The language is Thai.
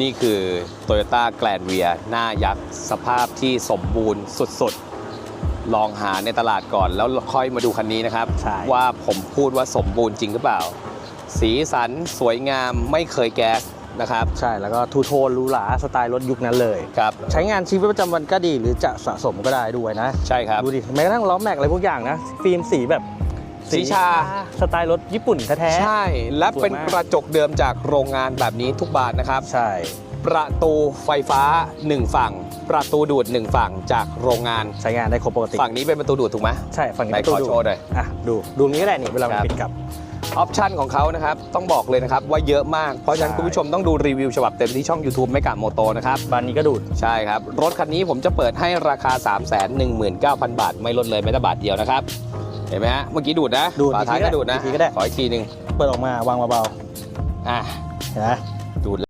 นี่คือ Toyota Grand v i a หน้ายักษ์สภาพที่สมบูรณ์สุดๆ ลองหาในตลาดก่อนแล้วค่อยมาดูคันนี้นะครับใช่ว่าผมพูดว่าสมบูรณ์จริงหรือเปล่า สีสันสวยงามไม่เคยแก๊สนะครับใช่แล้วก็ทูโทนหรูหราสไตล์รถยุคนั้นเลยครับใช้งานชีวิตประจำวันก็ดีหรือจะสะสมก็ได้ด้วยนะ ใช่ครับ ดูดิแม้กระทั่งล้อแม็กอะไรพวกอย่างนะ ฟิล์มสีแบบ สีชา สไตล์รถญี่ปุ่นแท้ใช่ และเป็นสวยมากกระจกเดิมจากโรงงานแบบนี้ทุกบานนะครับๆใช่ ประตูไฟฟ้า 1 ฝั่ง ประตูดูด 1 ฝั่งจากโรงงาน ใช้งานได้ครบปกติ ฝั่งนี้เป็นประตูดูดถูกไหมใช่ ฝั่งนี้ไหนประตูขอดูโชว์หน่อยอะดูดูนี้ก็ได้นี่เวลามันครับปิดกลับออปชันของเขานะครับ ต้องบอกเลยนะครับ ว่าเยอะมาก เพราะฉะนั้นใช่คุณผู้ชมต้องดูรีวิวฉบับเต็มที่ช่อง YouTube ไม่กะโมโตนะครับบานนี้ก็ดูด ใช่ครับ รถคันนี้ผมจะเปิดให้ราคา 319,000 บาท ไม่ลดเลยแม้แต่บาทเดียวนะครับ เห็นไหมฮะ เมื่อกี้ดูดนะดูดฝาท้ายอีกทีก็ดูดนะอีกทีก็ได้ ขออีกทีหนึ่งเปิดออกมาวางเบาอะ ๆเห็นไหม ดูด